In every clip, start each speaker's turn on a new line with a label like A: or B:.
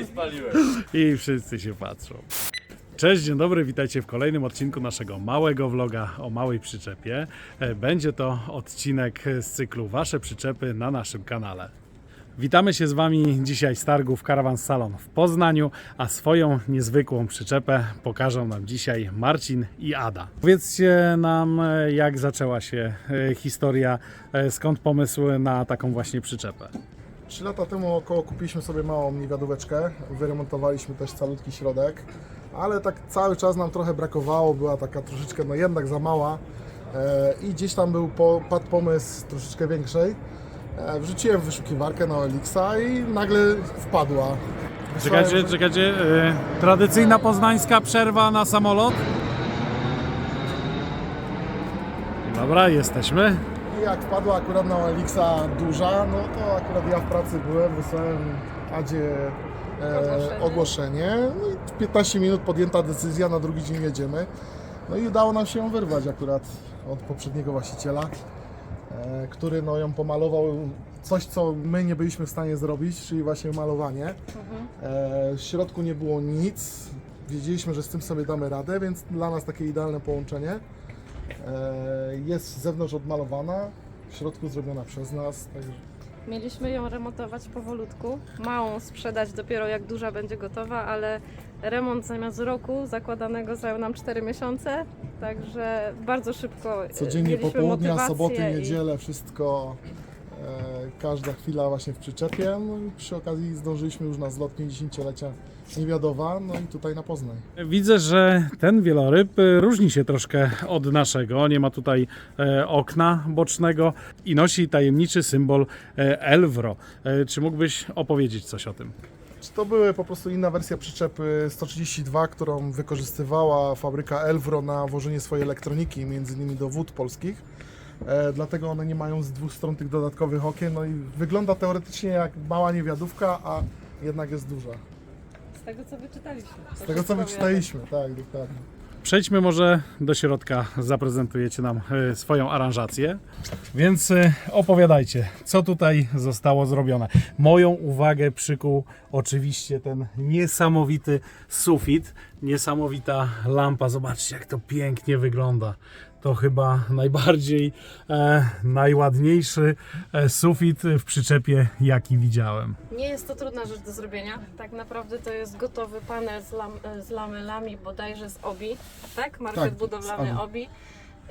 A: I spaliłem.
B: I wszyscy się patrzą. Cześć, dzień dobry, witajcie w kolejnym odcinku naszego małego vloga o małej przyczepie. E, Będzie to odcinek z cyklu Wasze przyczepy na naszym kanale. Witamy się z Wami dzisiaj z targów Caravan Salon w Poznaniu, a swoją niezwykłą przyczepę pokażą nam dzisiaj Marcin i Ada. Powiedzcie nam, e, jak zaczęła się e, historia, skąd pomysł na taką właśnie przyczepę.
C: Trzy lata temu około kupiliśmy sobie małą niewiadóweczkę, wyremontowaliśmy też calutki środek, ale tak cały czas nam trochę brakowało, była taka troszeczkę no jednak za mała e, i gdzieś tam był po, padł pomysł troszeczkę większej. E, wrzuciłem w wyszukiwarkę na Elixa i nagle wpadła.
B: Czekajcie,
C: Wysłałem-
B: czekajcie. e, tradycyjna poznańska przerwa na samolot. Dobra, jesteśmy.
C: Jak wpadła akurat na Elixa duża, no to akurat ja w pracy byłem, wysłałem Adzie e,
D: Ogłoszenie.
C: ogłoszenie. No i w 15 minut podjęta decyzja, na drugi dzień jedziemy. No i udało nam się ją wyrwać akurat od poprzedniego właściciela, e, który no, ją pomalował coś, co my nie byliśmy w stanie zrobić, czyli właśnie malowanie. E, w środku nie było nic. Wiedzieliśmy, że z tym sobie damy radę, więc dla nas takie idealne połączenie. E, Jest z zewnątrz odmalowana, w środku zrobiona przez nas. Także
D: Mieliśmy ją remontować powolutku, małą sprzedać dopiero jak duża będzie gotowa, ale remont zamiast roku zakładanego zajął nam 4 miesiące, także bardzo szybko e,
C: codziennie popołudnia, soboty,
D: i-
C: niedzielę, wszystko, e, każda chwila właśnie w przyczepie. No i przy okazji zdążyliśmy już na zlot 50-lecia Niewiadowa, no i tutaj na Poznań.
B: Widzę, że ten wieloryb e, różni się troszkę od naszego. Nie ma tutaj e, okna bocznego i nosi tajemniczy symbol e, Elvro. E, czy mógłbyś opowiedzieć coś o tym?
C: To były po prostu inna wersja przyczepy 132, którą wykorzystywała fabryka Elvro na wożenie swojej elektroniki, między innymi do wód polskich. E, dlatego one nie mają z dwóch stron tych dodatkowych okien. No i wygląda teoretycznie jak mała niewiadówka, a jednak jest duża.
D: Z tego co wyczytaliśmy.
C: Z tego co wyczytaliśmy, tak, dokładnie.
B: Przejdźmy może do środka, zaprezentujecie nam e, swoją aranżację. Więc e, opowiadajcie, co tutaj zostało zrobione. Moją uwagę przykuł oczywiście ten niesamowity sufit, niesamowita lampa. Zobaczcie, jak to pięknie wygląda. To chyba najbardziej, e, najładniejszy e, sufit w przyczepie, jaki widziałem.
D: Nie jest to trudna rzecz do zrobienia. Tak naprawdę to jest gotowy panel z, lam, z lamellami, bodajże z OBI, tak? Market
C: Tak,
D: budowlany
C: OBI.
D: OBI.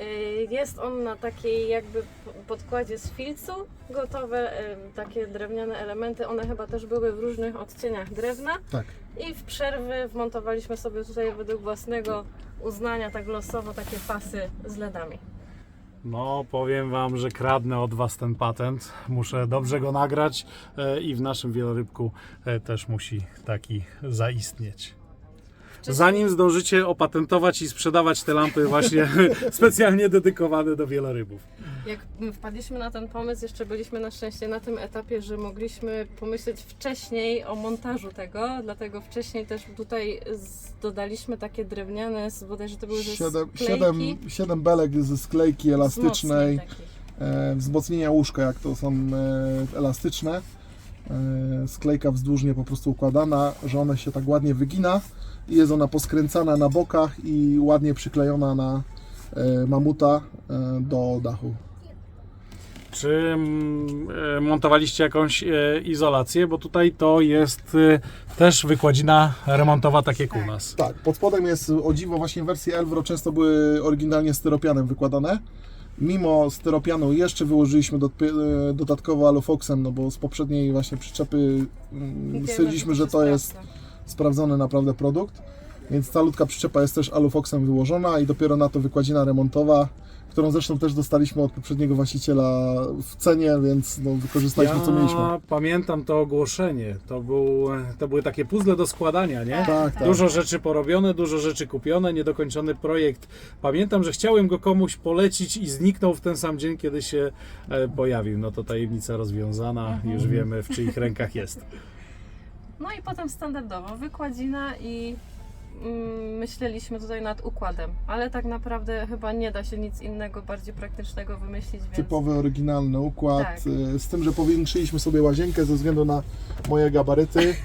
D: Y, Jest on na takiej jakby podkładzie z filcu, gotowe takie drewniane elementy. One chyba też były w różnych odcieniach drewna.
C: Tak.
D: I w przerwy wmontowaliśmy sobie tutaj według własnego uznania, tak losowo, takie pasy z LEDami.
B: No, powiem Wam, że kradnę od Was ten patent. Muszę dobrze go nagrać e, i w naszym wielorybku e, też musi taki zaistnieć. Zanim zdążycie opatentować i sprzedawać te lampy właśnie specjalnie dedykowane do wielorybów.
D: Jak wpadliśmy na ten pomysł, jeszcze byliśmy na szczęście na tym etapie, że mogliśmy pomyśleć wcześniej o montażu tego, dlatego wcześniej też tutaj dodaliśmy takie drewniane, z- bodajże to były ze
C: Siedem,
D: sklejki,
C: siedem, siedem belek ze sklejki elastycznej, e, wzmocnienia łóżka, jak to są e, elastyczne. E, sklejka wzdłużnie po prostu układana, że ona się tak ładnie wygina jest ona poskręcana na bokach i ładnie przyklejona na e, mamuta e, do dachu.
B: Czy mm, e, montowaliście jakąś izolację? Bo tutaj to jest też wykładzina remontowa, tak jak u nas.
C: Tak, pod spodem jest o dziwo właśnie wersje Elvro często były oryginalnie styropianem wykładane. Mimo styropianu jeszcze wyłożyliśmy do, dodatkowo alufoksem, no bo z poprzedniej właśnie przyczepy mm, stwierdziliśmy,
D: że
C: to jest. Sprawdzony naprawdę produkt. Więc calutka przyczepa jest też alufoksem wyłożona i dopiero na to wykładzina remontowa, którą zresztą też dostaliśmy od poprzedniego właściciela w cenie, więc no, wykorzystaliśmy co mieliśmy.
B: pamiętam to ogłoszenie. To, był, to były takie puzzle do składania, nie?
C: Tak, tak.
B: Dużo rzeczy porobione, dużo rzeczy kupione, niedokończony projekt. Pamiętam, że chciałem go komuś polecić i zniknął w ten sam dzień, kiedy się e, pojawił. No to tajemnica rozwiązana, już wiemy w czyich rękach jest.
D: No i potem standardowo wykładzina i mm, myśleliśmy tutaj nad układem, ale tak naprawdę chyba nie da się nic innego bardziej praktycznego wymyślić, więc
C: Typowy, oryginalny układ,
D: Tak.
C: e, z tym, że powiększyliśmy sobie łazienkę ze względu na moje gabaryty.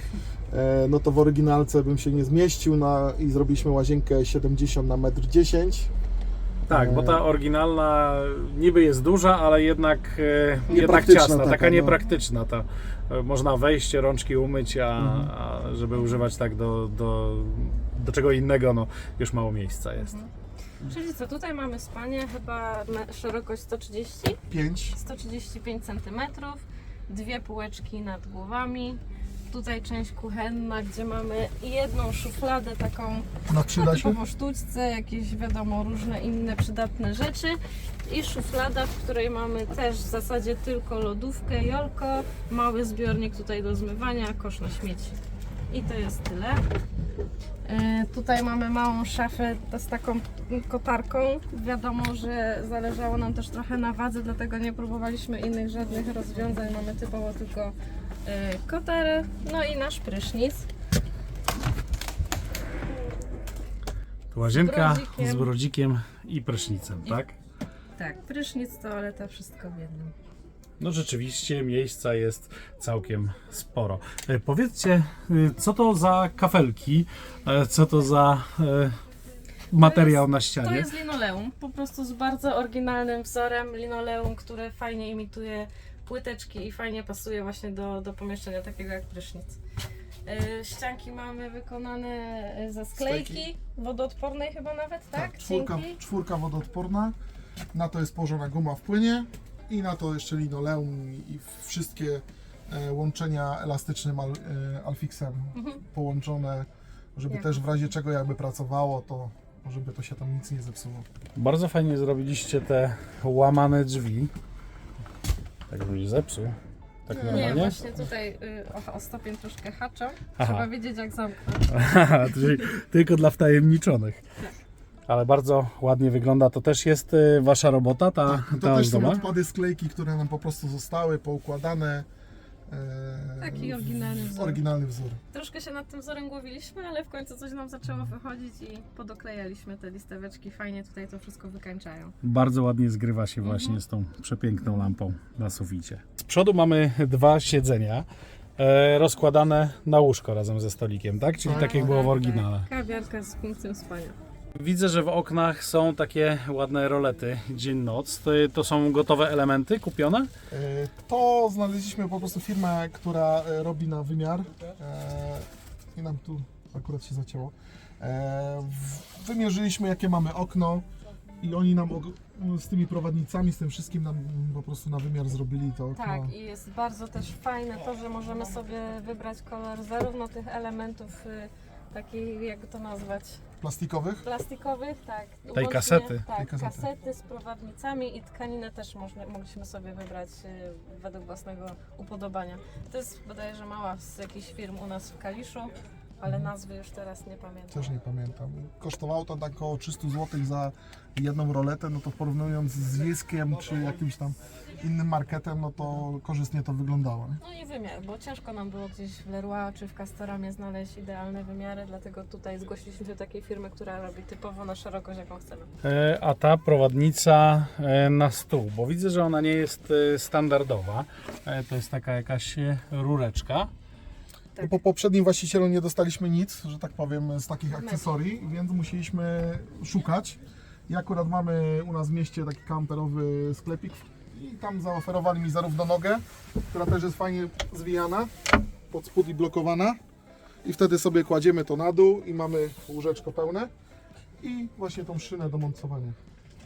C: E, No to w oryginalce bym się nie zmieścił na, i zrobiliśmy łazienkę 70 na 1,10 m.
B: Tak, bo ta oryginalna niby jest duża, ale jednak, e, jednak
C: Niepraktyczna
B: ciasna, taka,
C: taka, no.
B: niepraktyczna. Ta, e, można wejść, rączki umyć, a,
C: Mhm.
B: a żeby używać tak do, do, do czego innego, no już mało miejsca jest.
D: Czyli co, tutaj mamy spanie, chyba szerokość 130,
C: 5.
D: 135 cm, dwie półeczki nad głowami. Tutaj część kuchenna, gdzie mamy jedną szufladę taką
C: Na
D: no,
C: przyda się?
D: typowo sztućce, jakieś wiadomo różne inne przydatne rzeczy i szuflada, w której mamy też w zasadzie tylko lodówkę, jolko, mały zbiornik tutaj do zmywania, kosz na śmieci. I to jest tyle. E, Tutaj mamy małą szafę z taką kotarką. Wiadomo, że zależało nam też trochę na wadze, dlatego nie próbowaliśmy innych żadnych rozwiązań. Mamy typowo tylko kotarę, no i nasz prysznic.
B: Łazienka z
D: brodzikiem.
B: brodzikiem i prysznicem, tak?
D: Tak, prysznic, toaleta, wszystko w jednym.
B: No rzeczywiście miejsca jest całkiem sporo. E, Powiedzcie, e, co to za kafelki, e, co to za materiał na
D: To
B: ścianie?
D: jest linoleum, po prostu z bardzo oryginalnym wzorem linoleum, które fajnie imituje płyteczki i fajnie pasuje właśnie do, do pomieszczenia takiego jak prysznic. E, Ścianki mamy wykonane e, ze sklejki,
C: Sklejki.
D: wodoodpornej chyba nawet, tak?
C: Tak, czwórka,
D: Dzięki.
C: czwórka wodoodporna. Na to jest położona guma w płynie i na to jeszcze linoleum i wszystkie e, łączenia elastycznym al, e, alfixem
D: Mhm.
C: połączone, żeby
D: Jak?
C: też w razie czego jakby pracowało, to żeby to się tam nic nie zepsuło.
B: Bardzo fajnie zrobiliście te łamane drzwi. Tak żebyś zepsuł. Tak
D: Nie,
B: normalnie?
D: właśnie tutaj y, o, o stopień troszkę haczą.
B: Aha.
D: Trzeba wiedzieć jak zamknąć.
B: Czyli tylko dla wtajemniczonych. Ale bardzo ładnie wygląda. To też jest y, wasza robota, ta,
C: Tak, To
B: ta
C: też są
B: ozdoba?
C: odpady sklejki, które nam po prostu zostały poukładane. E,
D: Taki oryginalny wzór.
C: Oryginalny wzór.
D: Troszkę się nad tym wzorem głowiliśmy, ale w końcu coś nam zaczęło wychodzić i podoklejaliśmy te listeweczki. Fajnie tutaj to wszystko wykańczają.
B: Bardzo ładnie zgrywa się
D: Mhm.
B: właśnie z tą przepiękną lampą na suficie. Z przodu mamy dwa siedzenia e, rozkładane na łóżko razem ze stolikiem, tak? Czyli tak, jak było w oryginale.
D: Tak. Kawiarka z punktem spania.
B: Widzę, że w oknach są takie ładne rolety dzień-noc. To, to są gotowe elementy kupione?
C: E, To znaleźliśmy po prostu firmę, która e, robi na wymiar. E, I nam tu akurat się zacięło. Wymierzyliśmy jakie mamy okno i oni nam og- z tymi prowadnicami, z tym wszystkim nam po prostu na wymiar zrobili to okno.
D: Tak, i jest bardzo też fajne to, że możemy sobie wybrać kolor zarówno tych elementów y, takich, jak to nazwać,
C: Plastikowych.
D: plastikowych, tak.
B: Tej
D: łącznie-
B: kasety.
D: Tak,
C: Tej kasety.
D: kasety z prowadnicami i tkaninę też można, mogliśmy sobie wybrać y, według własnego upodobania. To jest bodajże mała z jakichś firm u nas w Kaliszu, ale nazwy już teraz nie pamiętam.
C: Też nie pamiętam. Kosztowało to tak około 300 zł za jedną roletę, no to porównując z Jyskiem czy jakimś tam innym marketem, no to korzystnie to wyglądało. Nie?
D: No i wymiar, bo ciężko nam było gdzieś w Leroy czy w Castoramie znaleźć idealne wymiary, dlatego tutaj zgłosiliśmy się do takiej firmy, która robi typowo na szerokość, jaką chcemy.
B: E, a ta prowadnica e, na stół, bo widzę, że ona nie jest e, standardowa. E, To jest taka jakaś e, rureczka.
D: Tak.
C: No po poprzednim właścicielu nie dostaliśmy nic, że tak powiem, z takich akcesorii, więc musieliśmy szukać. I akurat mamy u nas w mieście taki kamperowy sklepik i tam zaoferowali mi zarówno nogę, która też jest fajnie zwijana, pod spód i blokowana. I wtedy sobie kładziemy to na dół i mamy łóżeczko pełne i właśnie tą szynę do mocowania.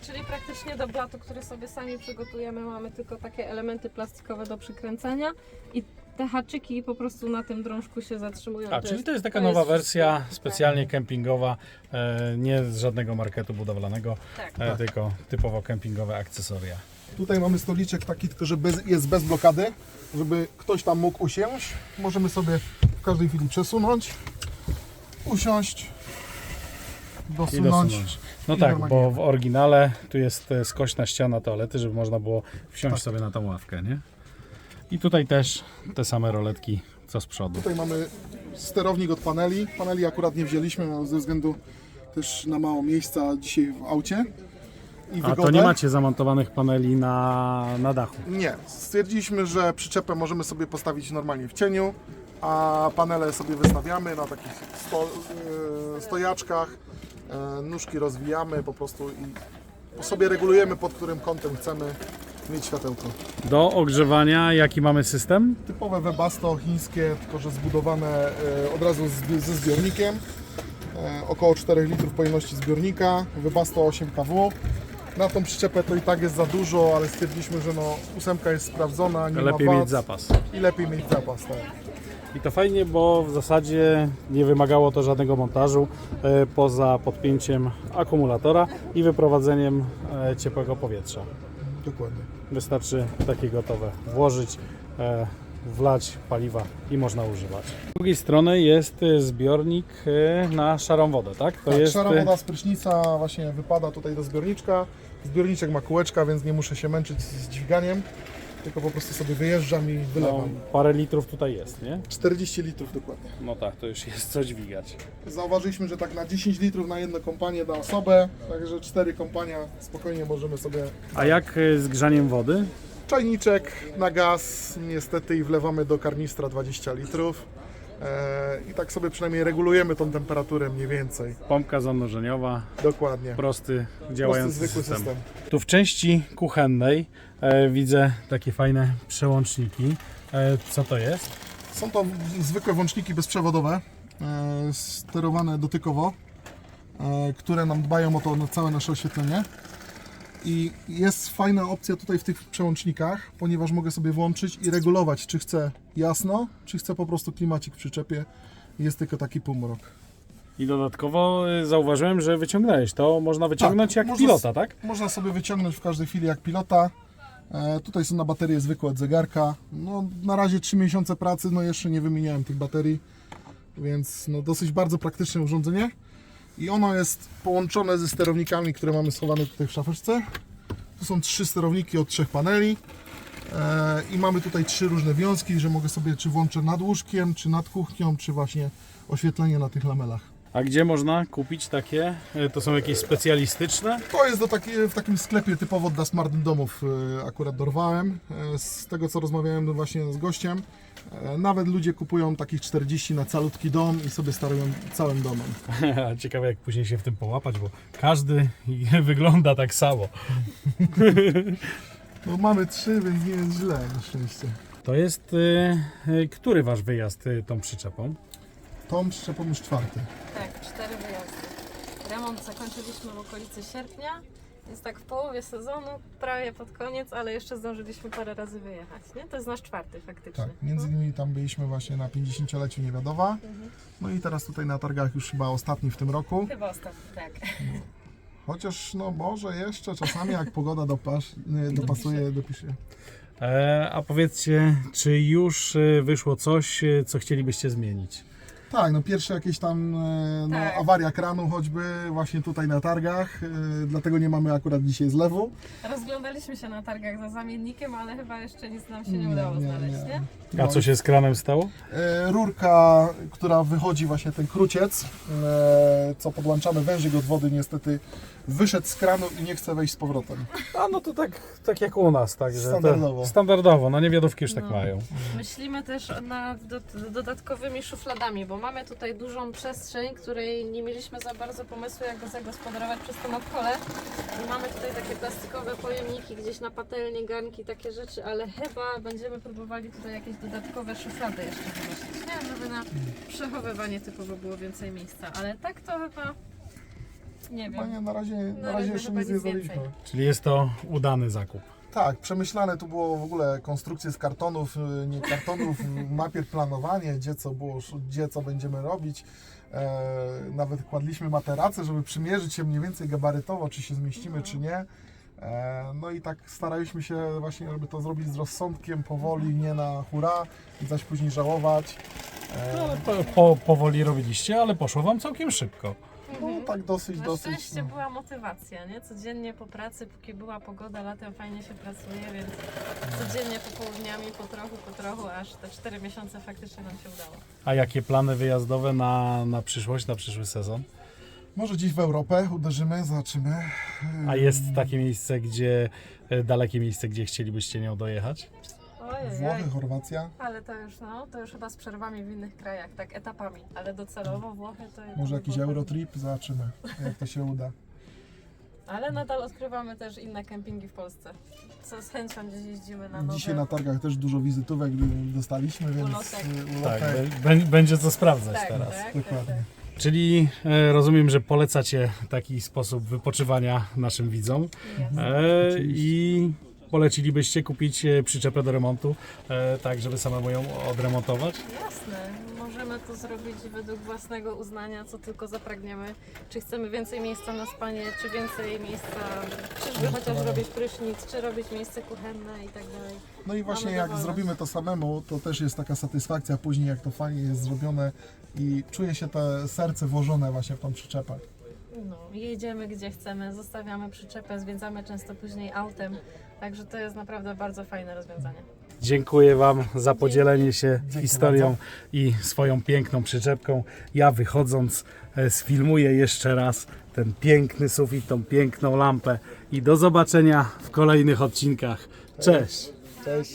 D: Czyli praktycznie do blatu, który sobie sami przygotujemy, mamy tylko takie elementy plastikowe do przykręcania i te haczyki po prostu na tym drążku się zatrzymują.
B: A, czyli to jest taka nowa wersja specjalnie kempingowa, e, nie z żadnego marketu budowlanego,
D: Tak.
B: e, tylko typowo kempingowe akcesoria.
C: Tutaj mamy stoliczek taki, tylko że bez, jest bez blokady, żeby ktoś tam mógł usiąść. Możemy sobie w każdej chwili przesunąć, usiąść,
B: I
C: dosunąć.
B: dosunąć. No
C: I
B: tak,
C: normalnie.
B: bo w oryginale tu jest e, skośna ściana toalety, żeby można było wsiąść
C: Tak.
B: sobie na tą ławkę, nie? I tutaj też te same roletki, co z przodu.
C: Tutaj mamy sterownik od paneli. Paneli akurat nie wzięliśmy no, ze względu też na mało miejsca dzisiaj w aucie. I
B: A to
C: wygodę.
B: nie macie zamontowanych paneli na, na dachu.
C: Nie. Stwierdziliśmy, że przyczepę możemy sobie postawić normalnie w cieniu, a panele sobie wystawiamy na takich sto, e, stojaczkach. E, nóżki rozwijamy po prostu i sobie regulujemy pod którym kątem chcemy mieć światełko.
B: Do ogrzewania jaki mamy system?
C: Typowe Webasto chińskie, tylko że zbudowane e, od razu z, ze zbiornikiem. E, około 4 litrów pojemności zbiornika, Webasto 8 kW. Na tą przyczepę to i tak jest za dużo, ale stwierdziliśmy, że no ósemka jest sprawdzona, nie
B: Lepiej
C: ma
B: mieć zapas.
C: i lepiej mieć zapas. Tak.
B: I to fajnie, bo w zasadzie nie wymagało to żadnego montażu e, poza podpięciem akumulatora i wyprowadzeniem ciepłego powietrza.
C: Dokładnie.
B: Wystarczy takie gotowe włożyć, e, wlać paliwa i można używać. Z drugiej strony jest e, zbiornik e, na szarą wodę, tak? To
C: tak,
B: jest
C: szara woda z prysznica właśnie wypada tutaj do zbiorniczka. Zbiorniczek ma kółeczka, więc nie muszę się męczyć z dźwiganiem, tylko po prostu sobie wyjeżdżam i
B: no,
C: wylewam.
B: parę litrów tutaj jest, nie?
C: 40 litrów dokładnie.
B: No tak, to już jest co dźwigać.
C: Zauważyliśmy, że tak na 10 litrów na jedną kompanię na osobę, także 4 kompania spokojnie możemy sobie.
B: A jak e, z grzaniem wody?
C: Czajniczek na gaz, niestety, i wlewamy do karnistra 20 litrów. Eee, I tak sobie przynajmniej regulujemy tą temperaturę mniej więcej.
B: Pompka zanurzeniowa,
C: Dokładnie.
B: prosty,
C: Prosty,
B: działający
C: zwykły
B: system.
C: system.
B: Tu w części kuchennej e, widzę takie fajne przełączniki. E, co to jest?
C: Są to zwykłe włączniki bezprzewodowe, e, sterowane dotykowo, e, które nam dbają o to na całe nasze oświetlenie. I jest fajna opcja tutaj w tych przełącznikach, ponieważ mogę sobie włączyć i regulować, czy chcę jasno, czy chcę po prostu klimacik w przyczepie. Jest tylko taki półmrok.
B: I dodatkowo e, zauważyłem, że wyciągnąłeś to. Można wyciągnąć
C: Tak,
B: jak
C: można
B: pilota, tak?
C: Można sobie wyciągnąć w każdej chwili jak pilota. E, tutaj są na baterie zwykłe od zegarka. No, na razie 3 miesiące pracy, no jeszcze nie wymieniałem tych baterii, więc no, dosyć bardzo praktyczne urządzenie. I ono jest połączone ze sterownikami, które mamy schowane tutaj w szafeczce. Tu są trzy sterowniki od trzech paneli. E, I mamy tutaj trzy różne wiązki, że mogę sobie czy włączę nad łóżkiem, czy nad kuchnią, czy właśnie oświetlenie na tych lamelach.
B: A gdzie można kupić takie? E, To są jakieś specjalistyczne?
C: To jest do taki, w takim sklepie typowo dla smart domów e, akurat dorwałem. E, Z tego co rozmawiałem właśnie z gościem, nawet ludzie kupują takich 40 na calutki dom i sobie sterują całym domem.
B: Ciekawe jak później się w tym połapać, bo każdy wygląda tak samo.
C: No mamy trzy, więc nie jest źle na szczęście.
B: To jest e, e, który wasz wyjazd e, tą przyczepą?
C: Tom przyczepą już czwarty.
D: Tak, cztery wyjazdy. Remont zakończyliśmy w okolicy sierpnia. Jest tak w połowie sezonu, prawie pod koniec, ale jeszcze zdążyliśmy parę razy wyjechać, nie? To jest nasz czwarty faktycznie.
C: Tak, między innymi tam byliśmy właśnie na 50-leciu Niewiadowa. No i teraz tutaj na targach już chyba ostatni w tym roku.
D: Chyba ostatni, tak.
C: Chociaż no może jeszcze czasami jak pogoda dopasz, nie, dopasuje, dopisze.
B: E, a powiedzcie, czy już e, wyszło coś, e, co chcielibyście zmienić?
C: Tak, no pierwsze jakieś tam e, no,
D: Tak.
C: awaria kranu choćby właśnie tutaj na targach, e, dlatego nie mamy akurat dzisiaj zlewu.
D: Rozglądaliśmy się na targach za zamiennikiem, ale chyba jeszcze nic nam się nie,
C: Nie,
D: udało
C: nie,
D: znaleźć,
C: nie.
D: nie?
B: A co się z kranem stało?
C: E, Rurka, która wychodzi właśnie ten kruciec, e, co podłączamy wężyk od wody niestety wyszedł z kranu i nie chce wejść z powrotem.
B: A no to tak, tak jak u nas, tak, że
C: Standardowo.
B: Standardowo, no niewiadówki już tak
D: No.
B: mają.
D: Myślimy też nad do, dodatkowymi szufladami, bo mamy tutaj dużą przestrzeń, której nie mieliśmy za bardzo pomysłu, jak go zagospodarować przez to nadkole. I mamy tutaj takie plastikowe pojemniki, gdzieś na patelnie, garnki, takie rzeczy, ale chyba będziemy próbowali tutaj jakieś dodatkowe szuflady jeszcze wymyślić, nie? Żeby na przechowywanie typowo było więcej miejsca, ale tak to chyba... Nie wiem.
C: nie, na razie, na
D: Na
C: razie
D: razie
C: jeszcze nic nie
D: więcej.
B: Czyli jest to udany zakup.
C: Tak, przemyślane tu było w ogóle konstrukcje z kartonów, y, nie kartonów, najpierw planowanie, gdzie co było, gdzie co będziemy robić. E, nawet kładliśmy materace, żeby przymierzyć się mniej więcej gabarytowo, czy się zmieścimy, czy nie. E, no i tak staraliśmy się właśnie, żeby to zrobić z rozsądkiem, powoli, nie na hura, zaś później żałować.
B: No, ale po, po, powoli robiliście, ale poszło wam całkiem szybko.
C: No tak dosyć,
D: Na
C: dosyć.
D: szczęście
C: No.
D: była motywacja, nie? Codziennie po pracy, póki była pogoda, latem fajnie się pracuje, więc codziennie popołudniami, po trochu, po trochu, aż te 4 miesiące faktycznie nam się udało.
B: A jakie plany wyjazdowe na, na przyszłość, na przyszły sezon?
C: Może gdzieś w Europę uderzymy, zobaczymy.
B: A jest takie miejsce, gdzie, e, dalekie miejsce, gdzie chcielibyście nią dojechać?
D: Ojej,
C: Włochy, Chorwacja,
D: ale to już, no, to już chyba z przerwami w innych krajach, tak etapami, ale docelowo Włochy to...
C: może
D: to
C: jakiś
D: było-
C: Eurotrip, zobaczymy jak to się uda.
D: Ale nadal odkrywamy też inne kempingi w Polsce, co z chęcią gdzieś jeździmy na nowe.
C: Dzisiaj na targach też dużo wizytówek dostaliśmy, więc
D: Ulotek.
C: y,
B: Tak,
C: ulotek.
B: bę- bę- będzie co sprawdzać
D: tak,
B: teraz.
D: tak, tak,
C: Dokładnie.
D: tak.
B: Czyli e, rozumiem, że polecacie taki sposób wypoczywania naszym widzom
D: Jest.
B: e, i polecilibyście kupić e, przyczepę do remontu, e, tak żeby samemu ją odremontować?
D: Jasne, możemy to zrobić według własnego uznania, co tylko zapragniemy. Czy chcemy więcej miejsca na spanie, czy więcej miejsca, czyżby chociaż robić prysznic, czy robić miejsce kuchenne i tak dalej.
C: No i właśnie
D: Mamy
C: jak
D: dowolność.
C: zrobimy to samemu, to też jest taka satysfakcja później, jak to fajnie jest zrobione i czuje się to serce włożone właśnie w tą przyczepę.
D: No, jedziemy gdzie chcemy, zostawiamy przyczepę, zwiedzamy często później autem, także to jest naprawdę bardzo fajne rozwiązanie.
B: Dziękuję Wam za podzielenie się
C: Dzięki
B: historią i swoją piękną przyczepką. Ja wychodząc e, sfilmuję jeszcze raz ten piękny sufit, tą piękną lampę i do zobaczenia w kolejnych odcinkach. Cześć!
C: Cześć!